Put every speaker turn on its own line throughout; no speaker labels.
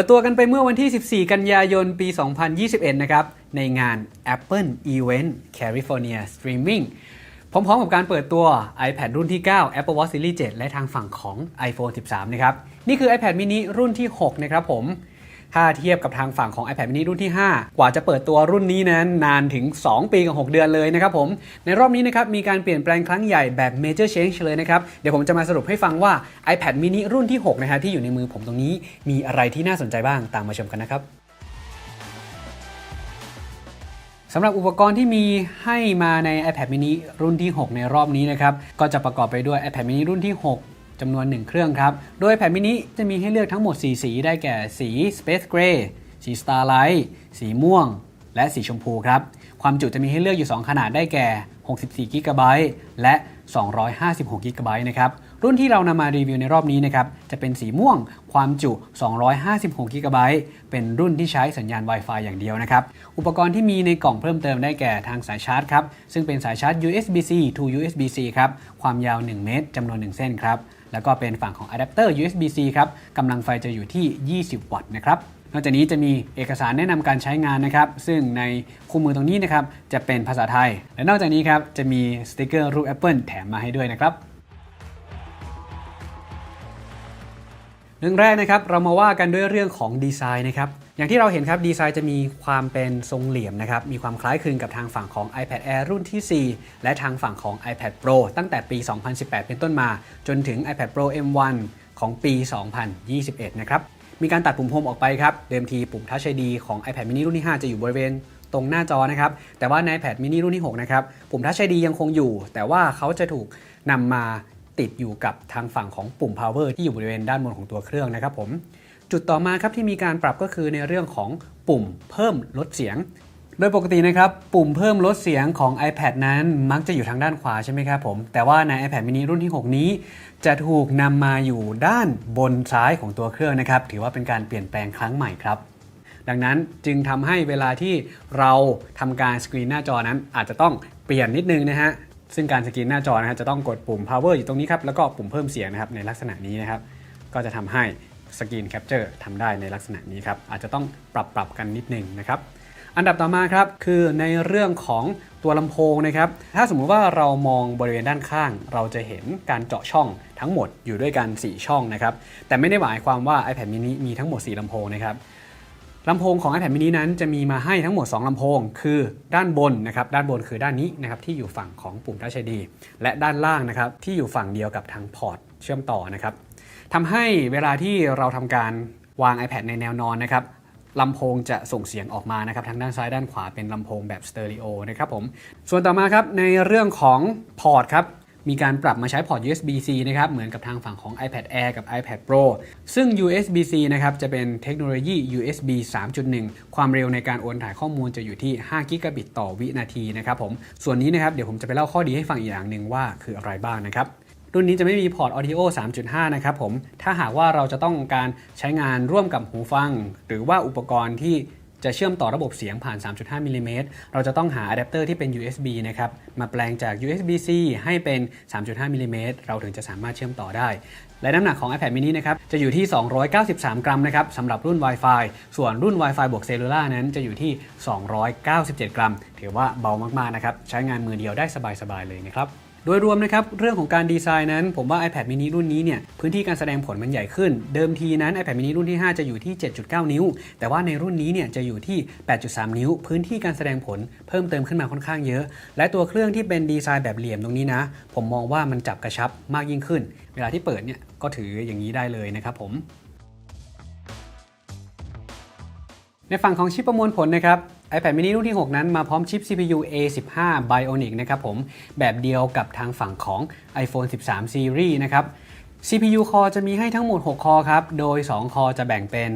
ปิดตัวกันไปเมื่อวันที่ 14 กันยายน ปี 2021 นะครับ ในงาน Apple Event California Streaming พร้อมๆกับการเปิดตัว iPad รุ่นที่ 9 Apple Watch Series 7 และทางฝั่งของ iPhone 13 นะครับ นี่คือ iPad mini รุ่นที่ 6 นะครับผม ถ้าเทียบกับทางฝั่งของ iPad mini รุ่นที่ 5 กว่าจะเปิดตัวรุ่นนี้นั้นนานถึง 2 ปีกับ 6 เดือนเลยนะครับผม ในรอบนี้นะครับมีการเปลี่ยนแปลงครั้งใหญ่แบบ major change เลยนะครับ เดี๋ยวผมจะมาสรุปให้ฟังว่า iPad mini รุ่นที่ 6 นะฮะที่อยู่ในมือผมตรงนี้ มีอะไรที่น่าสนใจบ้างตามมาชมกันนะครับสำหรับอุปกรณ์ที่มีให้มาใน iPad mini รุ่นที่ 6 ในรอบนี้นะครับ ก็จะประกอบไปด้วย iPad mini รุ่นที่ 6 จำนวน 1 เครื่องครับ โดย iPad mini จะมีให้เลือกทั้งหมด 4 สีได้แก่สี Space Gray สี Starlight สีม่วง และสีชมพูครับ ความจุจะมีให้เลือกอยู่ 2 ขนาดได้แก่ 64 g b และ 256 g b นะครับรุ่นที่เรานำมารีวิวในรอบนี้นะครับ จะเป็นสีม่วง ความจุ 256 g b เป็นรุ่นที่ใช้สัญญาณ Wi-Fi อย่างเดียวนะครับ อุปกรณ์ที่มีในกล่องเพิ่มเติมได้แก่ทางสายชาร์จครับ ซึ่งเป็นสายชาร์จ USB-C to USB-C ครับ ความยาว 1 เมตรจำนวน 1 เส้นครับ แล้วก็เป็นฝั่งของอะแดปเตอร์ USB-C ครับกำลังไฟจะอยู่ที่ 20 วัตต์นะครับนอกจากนี้จะมีเอกสารแนะนำการใช้งานนะครับ ซึ่งในคู่มือตรงนี้นะครับจะเป็นภาษาไทย และนอกจากนี้ครับจะมีสติกเกอร์รูป Apple แถมมาให้ด้วยนะครับเรื่องแรกนะครับเรามาว่ากันด้วยเรื่องของดีไซน์นะครับ อย่างที่เราเห็นครับดีไซน์จะมีความเป็นทรงเหลี่ยมนะครับ มีความคล้ายคลึงกับทางฝั่งของ iPad Air รุ่นที่ 4 และทางฝั่งของ iPad Pro ตั้งแต่ปี 2018 เป็นต้นมา จนถึง iPad Pro M1 ของปี 2021 นะครับ มีการตัดปุ่มโฮมออกไปครับ เดิมทีปุ่ม Touch ID ของ iPad mini รุ่นที่ 5 จะอยู่บริเวณตรงหน้าจอนะครับ แต่ว่าใน iPad mini รุ่นที่ 6 นะครับ ปุ่ม Touch ID ยังคงอยู่ แต่ว่าเขาจะถูกนำมาติดอยู่กับทางฝั่งของปุ่ม power ที่อยู่บริเวณด้านบนของตัวเครื่องนะครับผม จุดต่อมาครับที่มีการปรับก็คือในเรื่องของปุ่มเพิ่มลดเสียง โดยปกตินะครับปุ่มเพิ่มลดเสียงของ iPad นั้นมักจะอยู่ทางด้านขวาใช่ไหมครับผม แต่ว่าใน iPad mini รุ่นที่ 6 นี้ จะถูกนำมาอยู่ด้านบนซ้ายของตัวเครื่องนะครับ ถือว่าเป็นการเปลี่ยนแปลงครั้งใหม่ครับดังนั้นจึงทำให้เวลาที่เราทำการสกรีนหน้าจอนั้นอาจจะต้องเปลี่ยนนิดนึงนะฮะ ซึ่งการสกรีนหน้าจอนะฮะจะต้องกดปุ่ม power อยู่ตรงนี้ครับ แล้วก็ปุ่มเพิ่มเสียงนะครับในลักษณะนี้นะครับ ก็จะทำให้ สกรีนแคปเจอร์ทำได้ในลักษณะนี้ครับ อาจจะต้องปรับปรับกันนิดนึงนะครับ อันดับต่อมาครับ คือในเรื่องของตัวลำโพงนะครับ ถ้าสมมุติว่าเรามองบริเวณด้านข้าง เราจะเห็นการเจาะช่องทั้งหมดอยู่ด้วยกัน 4 ช่องนะครับ แต่ไม่ได้หมายความว่า iPad mini มีทั้งหมด 4ลำโพงนะครับลำโพงของ iPad mini นั้นจะมีมาให้ทั้งหมด 2ลำโพง คือด้านบนนะครับ ด้านบนคือด้านนี้นะครับที่อยู่ฝั่งของปุ่ม Touch ID และด้านล่างนะครับที่อยู่ฝั่งเดียวกับทางพอร์ตเชื่อมต่อนะครับ ทำให้เวลาที่เราทำการวาง iPad ในแนวนอนนะครับลำโพงจะส่งเสียงออกมานะครับทางด้านซ้ายด้านขวาเป็นลำโพงแบบสเตอริโอนะครับผมส่วนต่อมาครับในเรื่องของพอร์ตครับมีการปรับมาใช้พอร์ต USB-C นะครับเหมือนกับทางฝั่งของ iPad Air กับ iPad Pro ซึ่ง USB-C นะครับจะเป็นเทคโนโลยี USB 3.1 ความเร็วในการโอนถ่ายข้อมูลจะอยู่ที่ 5 กิกะบิตต่อวินาทีนะครับผมส่วนนี้นะครับเดี๋ยวผมจะไปเล่าข้อดีให้ฟังอีกอย่างหนึ่งว่าคืออะไรบ้างนะครับ รุ่นนี้จะไม่มีพอร์ต Audio 3.5 นะครับผม ถ้าหากว่าเราจะต้องการใช้งานร่วมกับหูฟัง หรือว่าอุปกรณ์ที่จะเชื่อมต่อระบบเสียงผ่าน 3.5 มิลลิเมตร เราจะต้องหาอะแดปเตอร์ที่เป็น USB นะครับ มาแปลงจาก USB-C ให้เป็น 3.5 มิลลิเมตร เราถึงจะสามารถเชื่อมต่อได้ และน้ำหนักของ iPad mini นะครับ จะอยู่ที่ 293 กรัมนะครับสำหรับรุ่น Wi-Fi ส่วนรุ่น Wi-Fi บวกเซลลูล่านั้นจะอยู่ที่ 297 กรัม ถือว่าเบามากๆ นะครับ ใช้งานมือเดียวได้สบายๆ เลยนะครับโดยรวมนะครับเรื่องของการดีไซน์นั้น ผมว่า iPad mini รุ่นนี้เนี่ยพื้นที่การแสดงผลมันใหญ่ขึ้น เดิมทีนั้น iPad mini รุ่นที่ 5 จะอยู่ที่ 7.9 นิ้ว แต่ว่าในรุ่นนี้เนี่ยจะอยู่ที่ 8.3 นิ้ว พื้นที่การแสดงผลเพิ่มเติมขึ้นมาค่อนข้างเยอะ และตัวเครื่องที่เป็นดีไซน์แบบเหลี่ยมตรงนี้นะ ผมมองว่ามันจับกระชับมากยิ่งขึ้น เวลาที่เปิดเนี่ยก็ถืออย่างนี้ได้เลยนะครับผมในฝั่งของชิปประมวลผลนะครับ iPad mini รุ่นที่ 6 นั้นมาพร้อมชิป CPU A15 Bionic นะครับผม แบบเดียวกับทางฝั่งของ iPhone 13 Series นะครับ CPU Core จะมีให้ทั้งหมด 6 คอครับ โดย 2 คอจะแบ่งเป็น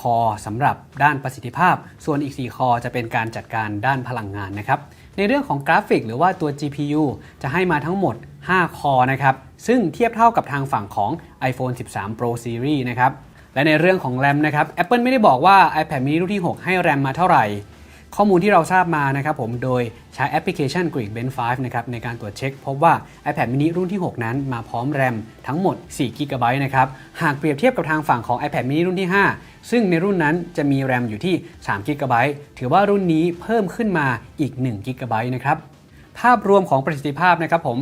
คอสำหรับด้านประสิทธิภาพ ส่วนอีก 4 คอจะเป็นการจัดการด้านพลังงานนะครับ ในเรื่องของกราฟิกหรือว่าตัว GPU จะให้มาทั้งหมด 5 คอนะครับ ซึ่งเทียบเท่ากับทางฝั่งของ iPhone 13 Pro Series นะครับ และในเรื่องของแรมนะครับ Apple ไม่ได้บอกว่า iPad mini รุ่นที่ 6 ให้แรมมาเท่าไหร่ ข้อมูลที่เราทราบมานะครับผมโดยใช้แอปพลิเคชัน Greek Bench 5นะครับในการตรวจเช็คพบว่า iPad mini รุ่นที่ 6 นั้นมาพร้อมแรมทั้งหมด4 g b นะครับหากเปรียบเทียบกับทางฝั่งของ iPad mini รุ่นที่ 5 ซึ่งในรุ่นนั้นจะมีแรมอยู่ที่3 g b ถือว่ารุ่นนี้เพิ่มขึ้นมาอีก1 g b นะครับภาพรวมของประสิทธิภาพนะครับผม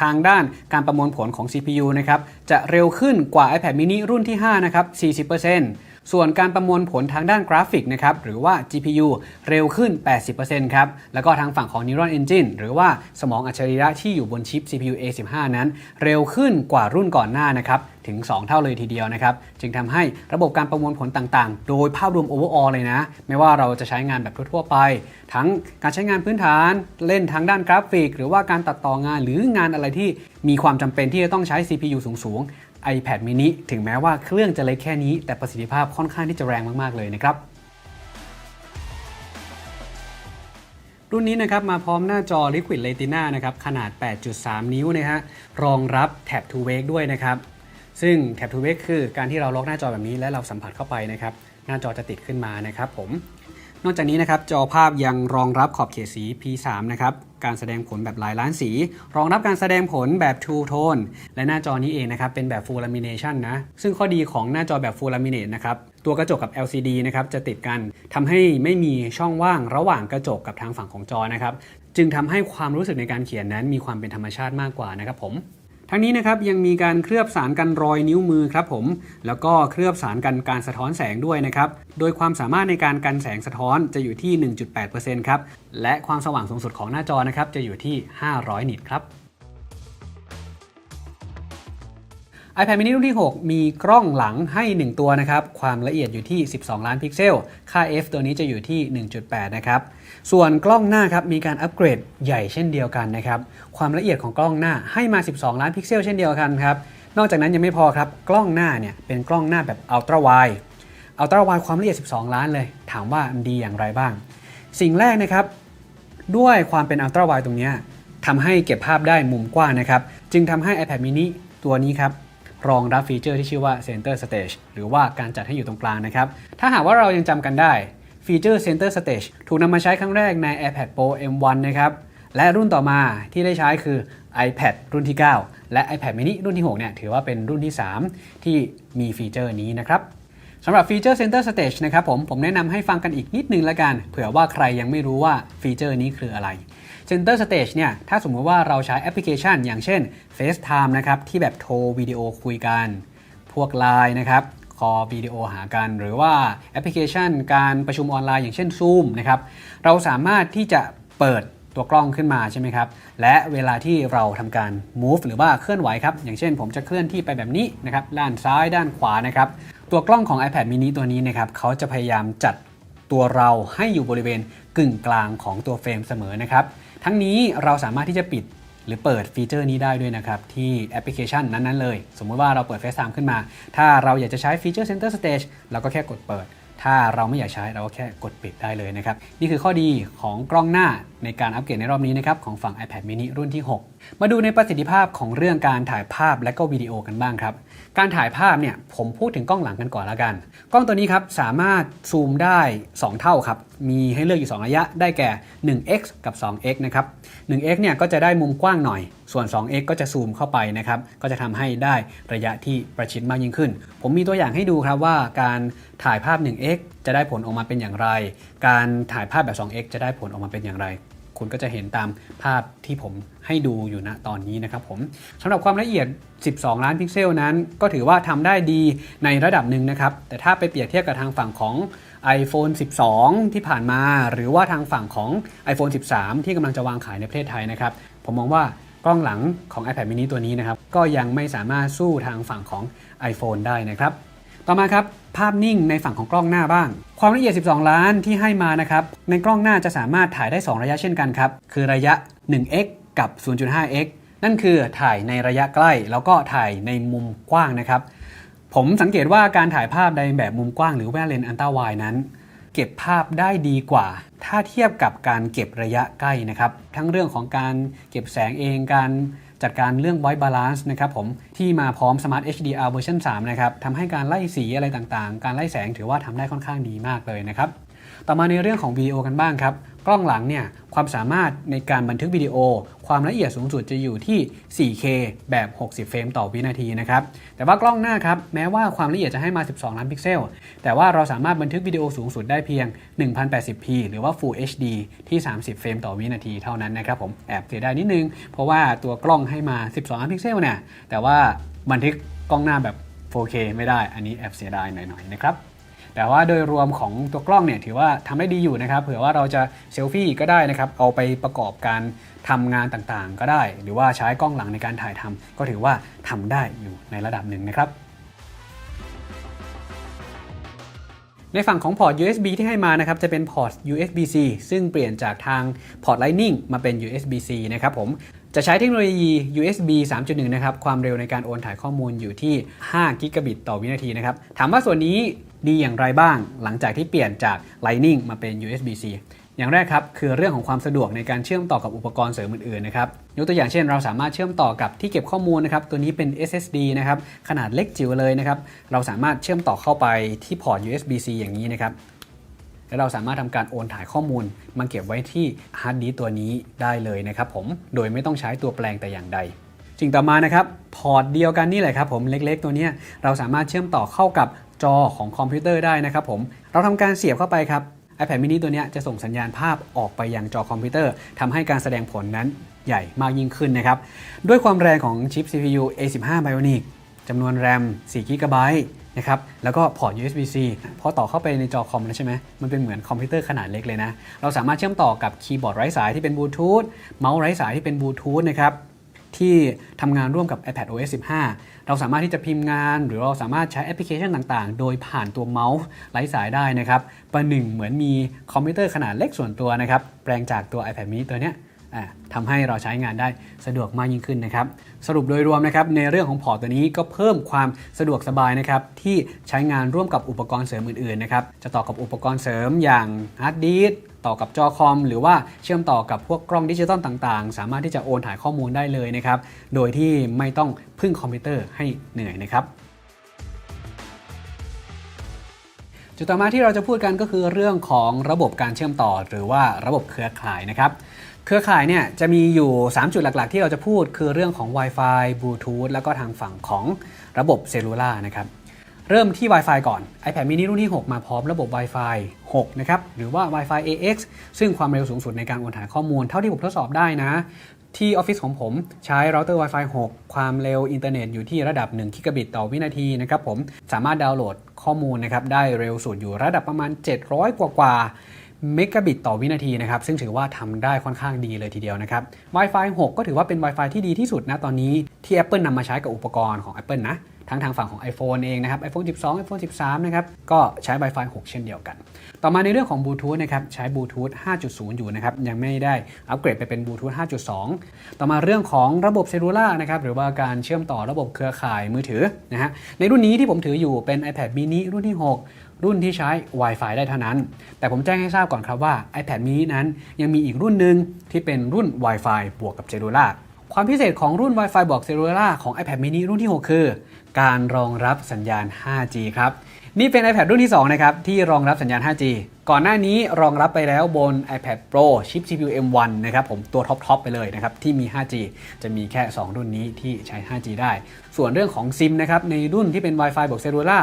ทางด้านการประมวลผลของ CPU นะครับจะเร็วขึ้นกว่า iPad mini รุ่นที่ 5 นะครับ 40% ส่วนการประมวลผลทางด้านกราฟิกนะครับหรือว่า GPU เร็วขึ้น 80%ครับ แล้วก็ทางฝั่งของ Neural Engine หรือว่าสมองอัจฉริยะที่อยู่บนชิป CPU A15 นั้น เร็วขึ้นกว่ารุ่นก่อนหน้านะครับถึง 2 เท่าเลยทีเดียวนะครับ จึงทำให้ระบบการประมวลผลต่างๆ โดยภาพรวม overall เลยนะ ไม่ว่าเราจะใช้งานแบบทั่วๆไป ทั้งการใช้งานพื้นฐาน เล่นทางด้านกราฟิก หรือว่าการตัดต่องานหรืองานอะไรที่มีความจำเป็นที่จะต้องใช้ CPU สูงๆ iPad mini ถึงแม้ว่าเครื่องจะเล็กแค่นี้ แต่ประสิทธิภาพค่อนข้างที่จะแรงมาก ๆ เลยนะครับรุ่นนี้นะครับมาพร้อมหน้าจอ Liquid Retina นะครับขนาด 8.3 นิ้วนะฮะรองรับแท็บ to wake ด้วยนะครับซึ่งแท็บ to wake คือการที่เราล็อกหน้าจอแบบนี้และเราสัมผัสเข้าไปนะครับหน้าจอจะติดขึ้นมานะครับผม นอกจากนี้นะครับจอภาพยังรองรับขอบเขตสี P3 นะครับการแสดงผลแบบหลายล้านสี รองรับการแสดงผลแบบ True Tone และหน้าจอนี้เองนะครับเป็นแบบ Full Lamination นะ ซึ่งข้อดีของหน้าจอแบบ Full Laminate นะครับตัวกระจกกับ LCD นะครับจะติดกันทำให้ไม่มีช่องว่างระหว่างกระจกกับทางฝั่งของจอนะครับจึงทำให้ความรู้สึกในการเขียนนั้นมีความเป็นธรรมชาติมากกว่านะครับผม ทั้งนี้นะครับยังมีการเคลือบสารกันรอยนิ้วมือครับผม แล้วก็เคลือบสารกันการสะท้อนแสงด้วยนะครับ โดยความสามารถในการกันแสงสะท้อนจะอยู่ที่ 1.8%ครับ และความสว่างสูงสุดของหน้าจอนะครับจะอยู่ที่ 500 นิตครับ iPad mini รุ่นที่ 6 มีกล้องหลังให้ 1 ตัวนะครับ ความละเอียดอยู่ที่ 12 ล้านพิกเซล ค่า f ตัวนี้จะอยู่ที่ 1.8 นะครับ ส่วนกล้องหน้าครับมีการอัปเกรดใหญ่เช่นเดียวกันนะครับ ความละเอียดของกล้องหน้าให้มา 12 ล้านพิกเซลเช่นเดียวกันครับ นอกจากนั้นยังไม่พอครับ กล้องหน้าเนี่ยเป็นกล้องหน้าแบบอัลตร้าไวด์อัลตร้าไวด์ความละเอียด 12 ล้านเลย ถามว่าดีอย่างไรบ้าง สิ่งแรกนะครับ ด้วยความเป็นอัลตร้าไวด์ตรงนี้ทำให้เก็บภาพได้มุมกว้างนะครับ จึงทำให้ iPad mini ตัวนี้ครับ รองรับฟีเจอร์ที่ชื่อว่า Center Stage หรือว่าการจัดให้อยู่ตรงกลางนะครับ ถ้าหากว่าเรายังจำกันได้ฟีเจอร์ Center Stage ถูกนำมาใช้ครั้งแรกใน iPad Pro M1 นะครับ และรุ่นต่อมาที่ได้ใช้คือ iPad รุ่นที่ 9 และ iPad mini รุ่นที่ 6 เนี่ยถือว่าเป็นรุ่นที่ 3 ที่มีฟีเจอร์นี้นะครับ สำหรับฟีเจอร์ Center Stage นะครับผมผมแนะนำให้ฟังกันอีกนิดนึงละกัน เผื่อว่าใครยังไม่รู้ว่าฟีเจอร์นี้คืออะไร Center Stage เนี่ยถ้าสมมติว่าเราใช้แอปพลิเคชัน อย่างเช่น FaceTime นะครับที่แบบโทรวิดีโอคุยกัน พวก Line นะครับคอวิดีโอหากัน หรือว่าแอปพลิเคชัน การประชุมออนไลน์อย่างเช่น Zoom นะครับเราสามารถที่จะเปิดตัวกล้องขึ้นมาใช่ไหมครับ และเวลาที่เราทำการ move หรือว่าเคลื่อนไหวครับ อย่างเช่นผมจะเคลื่อนที่ไปแบบนี้นะครับ ด้านซ้ายด้านขวานะครับ ตัวกล้องของ iPad mini ตัวนี้นะครับเขาจะพยายามจัดตัวเราให้อยู่บริเวณกึ่งกลางของตัวเฟรมเสมอนะครับ ทั้งนี้เราสามารถที่จะปิดหรือเปิดฟีเจอร์นี้ได้ด้วยนะครับ ที่แอปพลิเคชันนั้น ๆ เลย สมมติว่าเราเปิด FaceTime ขึ้นมา ถ้าเราอยากจะใช้ฟีเจอร์ Center Stage เราก็แค่กดเปิด ถ้าเราไม่อยากใช้เราก็แค่กดปิดได้เลยนะครับ นี่คือข้อดีของกล้องหน้า ในการอัปเกรดในรอบนี้นะครับของฝั่ง iPad mini รุ่นที่ 6 มาดูในประสิทธิภาพของเรื่องการถ่ายภาพและก็วิดีโอกันบ้างครับ การถ่ายภาพเนี่ยผมพูดถึงกล้องหลังกันก่อนละกัน กล้องตัวนี้ครับสามารถซูมได้ 2 เท่าครับ มีให้เลือกอยู่ 2 ระยะได้แก่ 1x กับ 2x นะครับ 1x เนี่ยก็จะได้มุมกว้างหน่อย ส่วน 2x ก็จะซูมเข้าไปนะครับ ก็จะทำให้ได้ระยะที่ประชิดมากยิ่งขึ้น ผมมีตัวอย่างให้ดูครับว่าการถ่ายภาพ 1x จะได้ผลออกมาเป็นอย่างไร การถ่ายภาพแบบ 2x จะได้ผลออกมาเป็นอย่างไร คุณก็จะเห็นตามภาพที่ผมให้ดูอยู่ณตอนนี้นะครับผมสำหรับความละเอียด 12 ล้านพิกเซลนั้น ก็ถือว่าทำได้ดีในระดับหนึ่งนะครับ แต่ถ้าไปเปรียบเทียบกับทางฝั่งของ iPhone 12 ที่ผ่านมา หรือว่าทางฝั่งของ iPhone 13 ที่กำลังจะวางขายในประเทศไทยนะครับ ผมมองว่ากล้องหลังของ iPad mini ตัวนี้นะครับ ก็ยังไม่สามารถสู้ทางฝั่งของ iPhone ได้นะครับ ต่อมาครับภาพนิ่งในฝั่งของกล้องหน้าบ้าง ความละเอียด 12 ล้านที่ให้มานะครับในกล้องหน้าจะสามารถถ่ายได้ 2 ระยะเช่นกันครับคือระยะ 1x กับ 0.5x นั่นคือถ่ายในระยะใกล้ แล้วก็ถ่ายในมุมกว้างนะครับ ผมสังเกตว่าการถ่ายภาพในแบบมุมกว้างหรือแว่นเลนส์อันต้าไวนั้น เก็บภาพได้ดีกว่า ถ้าเทียบกับการเก็บระยะใกล้นะครับ ทั้งเรื่องของการเก็บแสงเองการจัดการเรื่อง white balance นะครับผมที่มาพร้อม Smart HDR เวอร์ชัน3นะครับทำให้การไล่สีอะไรต่างๆ การไล่แสงถือว่าทำได้ค่อนข้างดีมากเลยนะครับ ต่อมาในเรื่องของวิดีโอกันบ้างครับ กล้องหลังเนี่ยความสามารถในการบันทึกวิดีโอ ความละเอียดสูงสุดจะอยู่ที่ 4K แบบ 60 เฟรมต่อวินาทีนะครับ แต่ว่ากล้องหน้าครับ แม้ว่าความละเอียดจะให้มา 12 ล้านพิกเซล แต่ว่าเราสามารถบันทึกวิดีโอสูงสุดได้เพียง 1080p หรือว่า Full HD ที่ 30 เฟรมต่อวินาทีเท่านั้นนะครับผม แอบเสียดายนิดนึง เพราะว่าตัวกล้องให้มา 12 ล้านพิกเซลเนี่ย แต่ว่าบันทึกกล้องหน้าแบบ 4K ไม่ได้ อันนี้แอบเสียดายหน่อยๆนะครับ แต่ว่าโดยรวมของตัวกล้องเนี่ยถือว่าทำได้ดีอยู่นะครับ เผื่อว่าเราจะเซลฟี่ก็ได้นะครับ เอาไปประกอบการทำงานต่างๆ ก็ได้ หรือว่าใช้กล้องหลังในการถ่ายทำก็ถือว่าทำได้อยู่ในระดับหนึ่งนะครับในฝั่งของพอร์ต USB ที่ให้มานะครับจะเป็นพอร์ต USB-C ซึ่งเปลี่ยนจากทางพอร์ต Lightning มาเป็น USB-C นะครับผมจะใช้เทคโนโลยี USB 3.1 นะครับ ความเร็วในการโอนถ่ายข้อมูลอยู่ที่ 5 กิกะบิตต่อวินาทีนะครับ ถามว่าส่วนนี้ ดีอย่างไรบ้าง หลังจากที่เปลี่ยนจาก Lightning มาเป็น USB-C อย่างแรกครับคือเรื่องของความสะดวกในการเชื่อมต่อกับอุปกรณ์เสริมอื่นๆนะครับยกตัวอย่างเช่น เราสามารถเชื่อมต่อกับที่เก็บข้อมูลนะครับตัวนี้เป็น SSD นะครับขนาดเล็กจิ๋วเลยนะครับเราสามารถเชื่อมต่อเข้าไปที่พอร์ต USB-C อย่างนี้นะครับและเราสามารถทำการโอนถ่ายข้อมูลมาเก็บไว้ที่ฮาร์ดดิสตัวนี้ได้เลยนะครับผมโดยไม่ต้องใช้ตัวแปลงแต่อย่างใดสิ่งต่อมานะครับพอร์ตเดียวกันนี่แหละครับผมเล็กๆ ตัวนี้เราสามารถเชื่อมต่อเข้ากับ จอของคอมพิวเตอร์ได้นะครับผมเราทำการเสียบเข้าไปครับ iPad mini ตัวนี้จะส่งสัญญาณภาพออกไปยังจอคอมพิวเตอร์ทำให้การแสดงผลนั้นใหญ่มากยิ่งขึ้นนะครับ ด้วยความแรงของชิป CPU A15 Bionic จำนวนแรม4 g b นะครับ แล้วก็พอร์ต USB-C พอต่อเข้าไปในจอคอมแล้วใช่ไหม มันเป็นเหมือนคอมพิวเตอร์ขนาดเล็กเลยนะ เราสามารถเชื่อมต่อกับคีย์บอร์ดไร้สายที่เป็นบลูทูธ เมาส์ไร้สายที่เป็นบลูทูธนะครับ ที่ทำงานร่วมกับ iPad OS 15 เราสามารถที่จะพิมพ์งาน หรือเราสามารถใช้แอปพลิเคชันต่างๆ โดยผ่านตัวเมาส์ไร้สายได้นะครับ ประหนึ่งเหมือนมีคอมพิวเตอร์ขนาดเล็กส่วนตัวนะครับ แปลงจากตัว iPad mini ตัวเนี้ยทำให้เราใช้งานได้สะดวกมากยิ่งขึ้นนะครับ สรุปโดยรวมนะครับในเรื่องของพอร์ตตัวนี้ก็เพิ่มความสะดวกสบายนะครับที่ใช้งานร่วมกับอุปกรณ์เสริมอื่นๆนะครับจะต่อกับอุปกรณ์เสริมอย่างฮาร์ดดิส ต่อกับจอคอม หรือว่าเชื่อมต่อกับพวกกล้องดิจิตอลต่างๆ สามารถที่จะโอนถ่ายข้อมูลได้เลยนะครับ โดยที่ไม่ต้องพึ่งคอมพิวเตอร์ให้เหนื่อยนะครับจุดต่อมาที่เราจะพูดกันก็คือเรื่องของระบบการเชื่อมต่อ หรือว่าระบบเครือข่ายนะครับ เครือข่ายเนี่ยจะมีอยู่ 3 จุดหลักๆ ที่เราจะพูดคือเรื่องของ Wi-Fi Bluetooth แล้วก็ทางฝั่งของระบบเซลลูล่านะครับ เริ่มที่ Wi-Fi ก่อน iPad mini รุ่นที่ 6 มาพร้อมระบบ Wi-Fi 6 นะครับ หรือว่า Wi-Fi AX ซึ่งความเร็วสูงสุดในการโอนถ่ายข้อมูล เท่าที่ผมทดสอบได้นะ ที่ออฟฟิศของผมใช้เราเตอร์ Wi-Fi 6 ความเร็วอินเทอร์เน็ตอยู่ที่ระดับ1กิกะบิตต่อวินาทีนะครับผมสามารถดาวน์โหลดข้อมูลนะครับได้เร็วสุดอยู่ระดับประมาณ 700 กว่ากว่าเมกะบิตต่อวินาทีนะครับ ซึ่งถือว่าทำได้ค่อนข้างดีเลยทีเดียวนะครับ Wi-Fi 6 ก็ถือว่าเป็น Wi-Fi ที่ดีที่สุดนะตอนนี้ที่ Apple นำมาใช้กับอุปกรณ์ของ Apple นะ ทั้งทางฝั่งของ iPhone เองนะครับ iPhone 12 iPhone 13 นะครับ ก็ใช้ Wi-Fi 6 เช่นเดียวกัน ต่อมาในเรื่องของบลูทูธนะครับ ใช้บลูทูธ 5.0 อยู่นะครับ ยังไม่ได้อัปเกรดไปเป็นบลูทูธ 5.2 ต่อมาเรื่องของระบบเซลลูล่านะครับ หรือว่าการเชื่อมต่อระบบเครือข่ายมือถือนะฮะ ในรุ่นนี้ที่ผมถืออยู่เป็น iPad mini รุ่นที่ 6รุ่นที่ใช้ Wi-Fi ได้เท่านั้น แต่ผมแจ้งให้ทราบก่อนครับว่า iPad mini นั้นยังมีอีกรุ่นหนึ่งที่เป็นรุ่น Wi-Fi บวกกับเซลลูล่าความพิเศษของรุ่น Wi-Fi บวกเซลลูล่าของ iPad mini รุ่นที่ 6 คือ การรองรับสัญญาณ 5G ครับ นี่เป็น iPad รุ่นที่ 2 นะครับ ที่รองรับสัญญาณ 5G ก่อนหน้านี้รองรับไปแล้วบน iPad Pro ชิป CPU M1 นะครับผมตัวท็อป ๆ ไปเลยนะครับ ที่มี 5G จะมีแค่ 2 รุ่นนี้ที่ใช้ 5G ได้ ส่วนเรื่องของซิมนะครับ ในรุ่นที่เป็น Wi-Fi บวกเซลลูล่า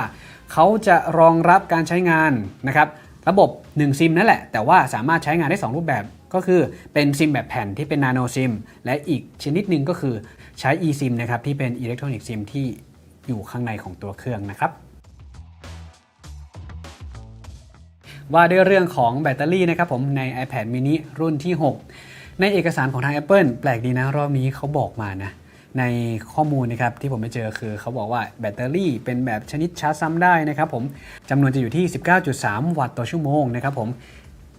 เขาจะรองรับการใช้งานนะครับระบบ 1 ซิมนั่นแหละ แต่ว่าสามารถใช้งานได้ 2 รูปแบบก็คือเป็นซิมแบบแผ่นที่เป็นนาโนซิมและอีกชนิดหนึ่งก็คือใช้ eSIM นะครับที่เป็นอิเล็กทรอนิกส์ซิมที่ อยู่ข้างในของตัวเครื่องนะครับว่าด้วยเรื่องของแบตเตอรี่นะครับผมใน iPad mini รุ่นที่ 6 ในเอกสารของทาง Apple แปลกดีนะ รอบนี้เขาบอกมานะ ในข้อมูลนะครับที่ผมไปเจอคือเขาบอกว่าแบตเตอรี่เป็นแบบชนิดชาร์จซ้ำได้นะครับผมจำนวนจะอยู่ที่ 19.3 วัตต์ต่อชั่วโมงนะครับผม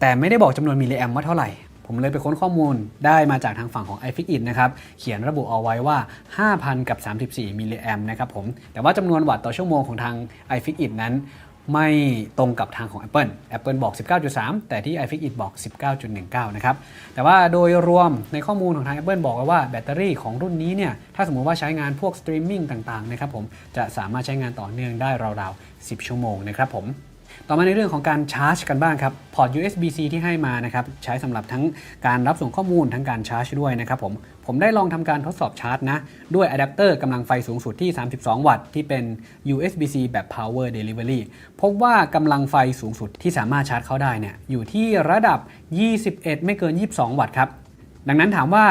แต่ไม่ได้บอกจำนวนมิลลิแอมว่าเท่าไหร่ ผมเลยไปค้นข้อมูลได้มาจากทางฝั่งของ iFixit นะครับ เขียนระบุเอาไว้ว่า 5,000 กับ 34 มิลลิแอมนะครับผม แต่ว่าจำนวนวัตต์ต่อชั่วโมงของทาง iFixit นั้น ไม่ตรงกับทางของ Apple Apple บอก 19.3 แต่ที่ iFixit บอก 19.19 นะครับ แต่ว่าโดยรวมในข้อมูลของทาง Apple บอกไว้ว่าแบตเตอรี่ของรุ่นนี้เนี่ย ถ้าสมมติว่าใช้งานพวกสตรีมมิ่งต่างๆนะครับผม จะสามารถใช้งานต่อเนื่องได้ราวๆ 10 ชั่วโมงนะครับผม ต่อมาในเรื่องของการชาร์จกันบ้างครับ พอร์ต USB-C ที่ให้มานะครับ ใช้สำหรับทั้งการรับส่งข้อมูลทั้งการชาร์จด้วยนะครับผม ผมได้ลองทำการทดสอบชาร์จนะ ด้วยอะแดปเตอร์กำลังไฟสูงสุดที่ 32 วัตต์ที่เป็น USB-C แบบ Power Delivery พบว่ากำลังไฟสูงสุดที่สามารถชาร์จเข้าได้เนี่ยอยู่ที่ระดับ 21 ไม่เกิน 22 วัตต์ครับ ดังนั้นถามว่า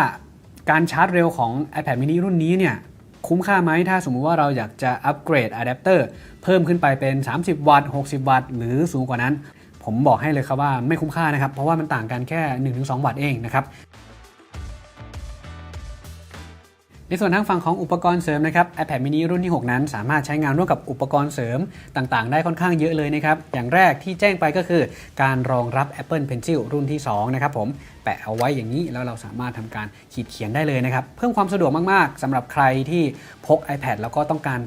การชาร์จเร็วของ iPad mini รุ่นนี้เนี่ย คุ้มค่าไหมถ้าสมมุติว่าเราอยากจะอัปเกรดอะแดปเตอร์เพิ่มขึ้นไปเป็น 30 วัตต์ 60 วัตต์ หรือสูงกว่านั้น ผมบอกให้เลยครับว่าไม่คุ้มค่านะครับ เพราะว่ามันต่างกันแค่ 1-2 วัตต์เองนะครับ ในส่วนทางฝั่งของอุปกรณ์เสริมนะครับ iPad mini รุ่นที่ 6 นั้น สามารถใช้งานร่วมกับอุปกรณ์เสริมต่างๆ ได้ค่อนข้างเยอะเลยนะครับ อย่างแรกที่แจ้งไปก็คือ การรองรับ Apple Pencil รุ่นที่ 2 นะครับผมแปะเอาไว้อย่างนี้แล้วเราสามารถทำการขีดเขียนได้เลยนะครับ เพิ่มความสะดวกมากๆสำหรับใครที่พก iPad แล้วก็ต้องการ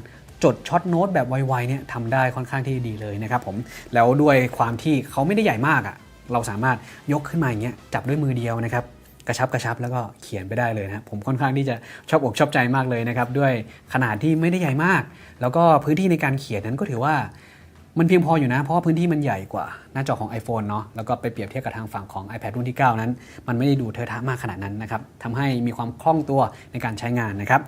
จดช็อตโน้ตแบบไวๆเนี่ยทำได้ค่อนข้างที่ดีเลยนะครับผมแล้วด้วยความที่เขาไม่ได้ใหญ่มากอะ่ะเราสามารถยกขึ้นมาอย่างเงี้ยจับด้วยมือเดียวนะครับ กระชับกระชับแล้วก็เขียนไปได้เลยนะผมค่อนข้างที่จะชอบอกชอบใจมากเลยนะครับ ด้วยขนาดที่ไม่ได้ใหญ่มาก แล้วก็พื้นที่ในการเขียนนั้นก็ถือว่ามันเพียงพออยู่นะ เพราะว่าพื้นที่มันใหญ่กว่า หน้าจอของ iPhone เนาะแล้วก็ไปเปรียบเทียบกับทางฝั่งของ iPad รุ่นที่ 9 นั้น มันไม่ได้ดูเทอะทะมากขนาดนั้นนะครับทำให้มีความคล่องตัวในการใช้งานนะครับ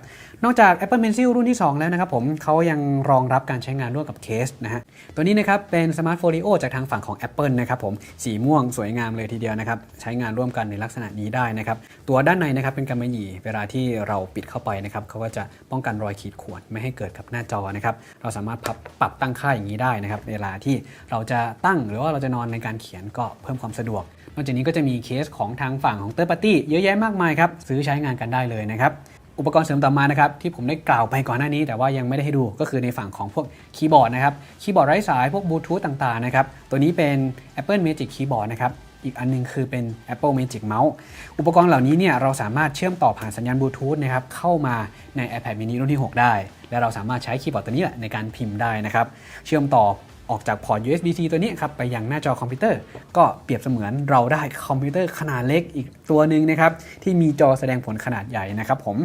นอกจาก Apple Pencil รุ่นที่ 2 แล้วนะครับผมเขายังรองรับการใช้งานร่วมกับเคสนะฮะตัวนี้นะครับเป็น Smart Folio จากทางฝั่งของ Apple นะครับผมสีม่วงสวยงามเลยทีเดียวนะครับใช้งานร่วมกันในลักษณะนี้ได้นะครับตัวด้านในนะครับเป็นกำมะหยี่เวลาที่เราปิดเข้าไปนะครับเขาก็จะป้องกันรอยขีดข่วนไม่ให้เกิดกับหน้าจอนะครับเราสามารถพับปรับตั้งค่าอย่างนี้ได้นะครับเวลาที่เราจะตั้งหรือว่าเราจะนอนในการเขียนก็เพิ่มความสะดวก นอกจากนี้ก็จะมีเคสของทางฝั่งของเตอร์ปาร์ตี้เยอะแยะมากมายครับซื้อใช้งานกันได้เลยนะครับอุปกรณ์เสริมต่อมานะครับที่ผมได้กล่าวไปก่อนหน้านี้ แต่ว่ายังไม่ได้ให้ดูก็คือในฝั่งของพวกคีย์บอร์ดนะครับคีย์บอร์ดไร้สายพวกบลูทูธต่างๆนะครับตัวนี้เป็น Apple Magic Keyboard นะครับอีกอันหนึงคือเป็น Apple Magic Mouse อุปกรณ์เหล่านี้เนี่ยเราสามารถเชื่อมต่อผ่านสัญญาณบลูทูธนะครับเข้ามาใน iPad mini รุ่นที่ 6 ได้ และเราสามารถใช้คีย์บอร์ดตัวนี้แหละในการพิมพ์ได้นะครับเชื่อมต่อ ออกจากพอร์ต USB-C ตัวนี้ครับไปยังหน้าจอคอมพิวเตอร์ ก็เปรียบเสมือนเราได้คอมพิวเตอร์ขนาดเล็กอีกตัวหนึ่งนะครับที่มีจอแสดงผลขนาดใหญ่นะครับผม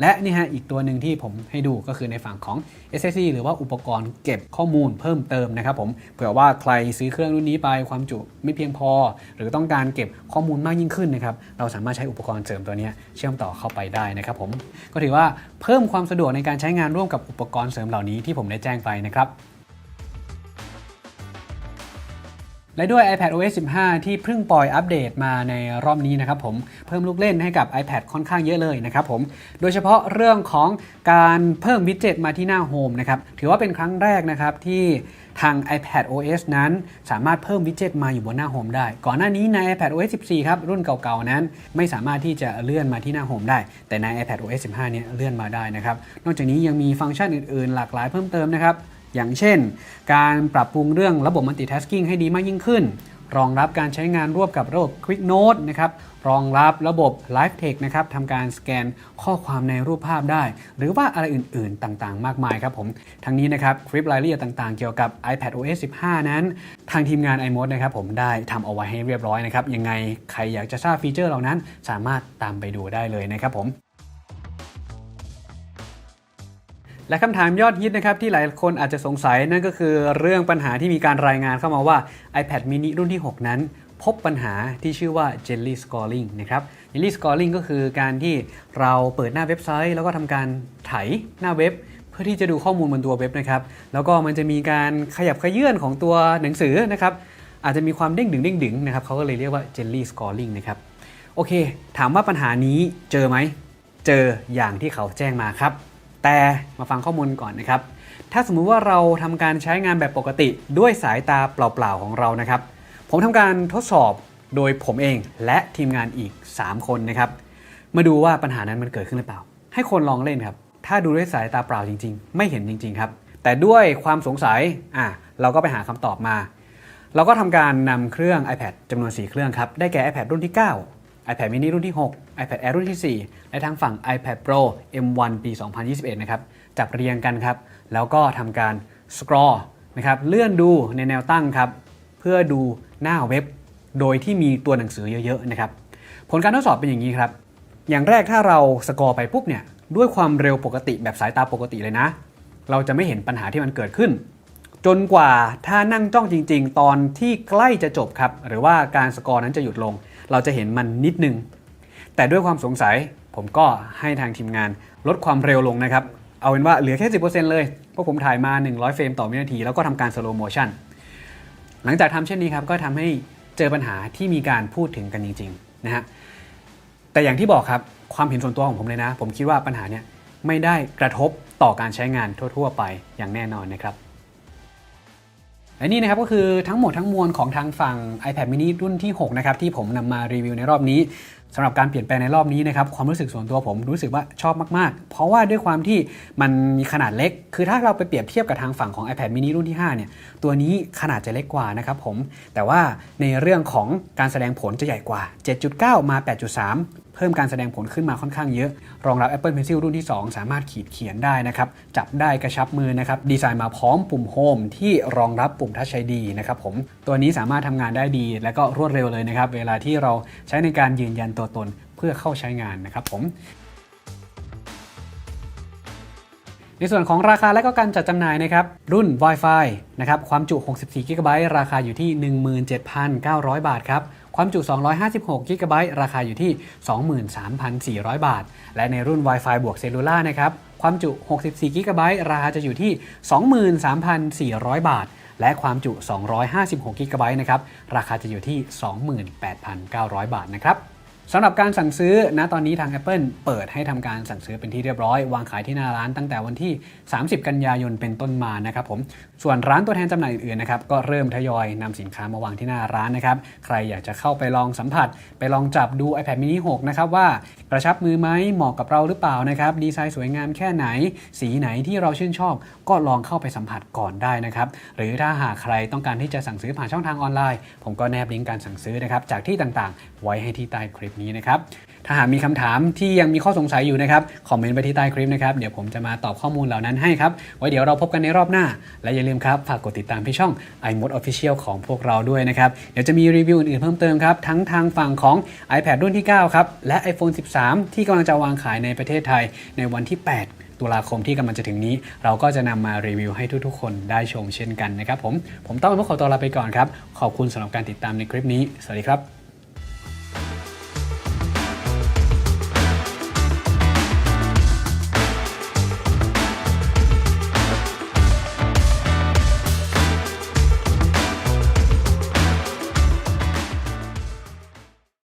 และนี่ฮะอีกตัวหนึ่งที่ผมให้ดูก็คือในฝั่งของ SSD หรือว่าอุปกรณ์เก็บข้อมูลเพิ่มเติมนะครับผมเผื่อว่าใครซื้อเครื่องรุ่นนี้ไปความจุไม่เพียงพอ หรือต้องการเก็บข้อมูลมากยิ่งขึ้นนะครับเราสามารถใช้อุปกรณ์เสริมตัวนี้เชื่อมต่อเข้าไปได้นะครับผมก็ถือว่าเพิ่มความสะดวกในการใช้งานร่วมกับอุปกรณ์เสริมเหล่านี้ที่ผมได้แจ้งไปนะครับ และด้วย iPad OS 15 ที่เพิ่งปล่อยอัปเดตมาในรอบนี้นะครับผมเพิ่มลูกเล่นให้กับ iPad ค่อนข้างเยอะเลยนะครับผมโดยเฉพาะเรื่องของการเพิ่มวิดเจ็ตมาที่หน้าโฮมนะครับถือว่าเป็นครั้งแรกนะครับที่ทาง iPad OS นั้นสามารถเพิ่มวิดเจ็ตมาอยู่บนหน้าโฮมได้ ก่อนหน้านี้ใน iPad OS 14 ครับรุ่นเก่าๆ นั้น ไม่สามารถที่จะเลื่อนมาที่หน้าโฮมได้ แต่ใน iPad OS 15 เนี่ยเลื่อนมาได้นะครับ นอกจากนี้ยังมีฟังก์ชันอื่นๆ หลากหลายเพิ่มเติมนะครับ อย่างเช่น การปรับปรุงเรื่องระบบ multitasking ให้ดีมากยิ่งขึ้น รองรับการใช้งานร่วมกับระบบ Quick Note นะครับ รองรับระบบ Live Text นะครับทำการสแกนข้อความในรูปภาพได้ หรือว่าอะไรอื่นๆ ต่างๆ มากมายครับผม ทั้งนี้นะครับ คลิปรายละเอียดต่างๆ เกี่ยวกับ iPad OS 15 นั้น ทางทีมงาน iMode นะครับผมได้ทำเอาไว้ให้เรียบร้อยนะครับ ยังไงใครอยากจะทราบฟีเจอร์เหล่านั้น สามารถตามไปดูได้เลยนะครับผม และคำถามยอดฮิตนะครับที่หลายคนอาจจะสงสัยนั่นก็คือเรื่องปัญหาที่มีการรายงานเข้ามาว่า iPad mini รุ่นที่ 6 นั้น พบปัญหาที่ชื่อว่า jelly scoring นะครับ jelly scoring ก็คือการที่เราเปิดหน้าเว็บไซต์ แล้วก็ทำการไถหน้าเว็บ เพื่อที่จะดูข้อมูลบนตัวเว็บนะครับ แล้วก็มันจะมีการขยับขยื่นของตัวหนังสือนะครับอาจจะมีความเด้งดึงเด้งดึงนะครับเขาก็เลยเรียกว่า jelly scoring นะครับโอเค ถามว่าปัญหานี้เจอไหมเจออย่างที่เขาแจ้งมาครับ แต่มาฟังข้อมูลก่อนนะครับ ถ้าสมมุติว่าเราทำการใช้งานแบบปกติด้วยสายตาเปล่าๆของเรานะครับ ผมทำการทดสอบโดยผมเองและทีมงานอีก 3 คนนะครับ มาดูว่าปัญหานั้นมันเกิดขึ้นหรือเปล่า ให้คนลองเล่นครับ ถ้าดูด้วยสายตาเปล่าจริง ๆ ไม่เห็นจริง ๆ ครับ แต่ด้วยความสงสัยอะเราก็ไปหาคำตอบมา เราก็ทำการนำเครื่อง iPad จำนวน 4 เครื่องครับ ได้แก่ iPad รุ่นที่ 9 iPad mini รุ่นที่ 6 iPad Air รุ่นที่ 4 และทางฝั่ง iPad Pro M1 ปี 2021 นะครับ จับเรียงกันครับ แล้วก็ทำการ scroll นะครับเลื่อนดูในแนวตั้งครับ เพื่อดูหน้าเว็บ โดยที่มีตัวหนังสือเยอะๆนะครับ ผลการทดสอบเป็นอย่างนี้ครับ อย่างแรกถ้าเราสกอร์ไปปุ๊บเนี่ยด้วยความเร็วปกติแบบสายตาปกติเลยนะ เราจะไม่เห็นปัญหาที่มันเกิดขึ้น จนกว่าถ้านั่งจ้องจริง ๆ ตอนที่ใกล้จะจบครับ หรือว่าการสกอร์นั้นจะหยุดลง เราจะเห็นมันนิดนึง แต่ด้วยความสงสัยผมก็ให้ทางทีมงานลดความเร็วลงนะครับ เอาเป็นว่าเหลือแค่ 10%เลยเพราะผมถ่ายมา 100 เฟรมต่อวินาที แล้วก็ทำการสโลโมชันหลังจากทำเช่นนี้ครับ ก็ทำให้เจอปัญหาที่มีการพูดถึงกันจริงๆนะฮะแต่อย่างที่บอกครับความเห็นส่วนตัวของผมเลยนะ ผมคิดว่าปัญหาเนี้ยไม่ได้กระทบต่อการใช้งานทั่ว ๆ ไปอย่างแน่นอนนะครับ และนี่นะครับก็คือทั้งหมดทั้งมวลของทางฝั่ง iPad mini รุ่นที่ 6 นะครับ ที่ผมนำมารีวิวในรอบนี้สำหรับการเปลี่ยนแปลงในรอบนี้นะครับ ความรู้สึกส่วนตัวผมรู้สึกว่าชอบมากๆ เพราะว่าด้วยความที่มันมีขนาดเล็ก คือถ้าเราไปเปรียบเทียบกับทางฝั่งของ iPad mini รุ่นที่ 5 เนี่ย ตัวนี้ขนาดจะเล็กกว่านะครับผม แต่ว่าในเรื่องของการแสดงผลจะใหญ่กว่า 7.9 มา 8.3 เพิ่มการแสดงผลขึ้นมาค่อนข้างเยอะ รองรับ Apple Pencil รุ่นที่ 2 สามารถขีดเขียนได้นะครับจับได้กระชับมือนะครับดีไซน์มาพร้อมปุ่ม Home ที่รองรับปุ่ม Touch ID นะครับผมตัวนี้สามารถทำงานได้ดี และก็รวดเร็วเลยนะครับเวลาที่เราใช้ในการยืนยันตัวตนเพื่อเข้าใช้งานนะครับผมในส่วนของราคาและก็การจัดจำหน่ายนะครับรุ่น Wi-Fi นะครับความจุ 64 g b ราคาอยู่ที่ 17,900 บาทครับ ความจุ 256 g b ราคาอยู่ที่ 23,400 บาท และในรุ่น Wi-Fi บวกเซลลูล่านะครับ ความจุ 64 g b ราคาจะอยู่ที่ 23,400 บาท และความจุ 256 g b นะครับ ราคาจะอยู่ที่ 28,900 บาทนะครับสำหรับการสั่งซื้อณตอนนี้ทาง Apple เปิดให้ทำการสั่งซื้อเป็นที่เรียบร้อย วางขายที่หน้าร้านตั้งแต่วันที่ 30 กันยายนเป็นต้นมานะครับผม ส่วนร้านตัวแทนจำหน่ายอื่นๆนะครับก็เริ่มทยอยนำสินค้ามาวางที่หน้าร้านนะครับใครอยากจะเข้าไปลองสัมผัส ไปลองจับดู iPad mini 6 นะครับว่ากระชับมือไหมเหมาะกับเราหรือเปล่านะครับดีไซน์สวยงามแค่ไหน สีไหนที่เราชื่นชอบ ก็ลองเข้าไปสัมผัสก่อนได้นะครับหรือถ้าหากใครต้องการที่จะสั่งซื้อผ่านช่องทางออนไลน์ ผมก็แนบลิงก์การสั่งซื้อนะครับจากที่ต่างๆ ไว้ให้ที่ใต้คลิปนี้นะครับ ถ้าหากมีคำถามที่ยังมีข้อสงสัยอยู่นะครับคอมเมนต์ไปที่ใต้คลิปนะครับเดี๋ยวผมจะมาตอบข้อมูลเหล่านั้นให้ครับไว้เดี๋ยวเราพบกันในรอบหน้า และอย่าลืมครับฝากกดติดตามที่ช่อง iMode Official ของพวกเราด้วยนะครับเดี๋ยวจะมีรีวิวอื่นๆเพิ่มเติมครับทั้งทางฝั่งของ iPad รุ่นที่ 9 ครับ และ iPhone 13 ที่กำลังจะวางขายในประเทศไทยในวันที่ 8ตุลาคมที่กำลังจะถึงนี้ เราก็จะนำมารีวิวให้ทุกๆ คนได้ชมเช่นกันนะครับผม ผมต้องขอตัวลาไปก่อนครับ ขอบคุณสำหรับการติดตามในคลิปนี้ สวัสดีครับ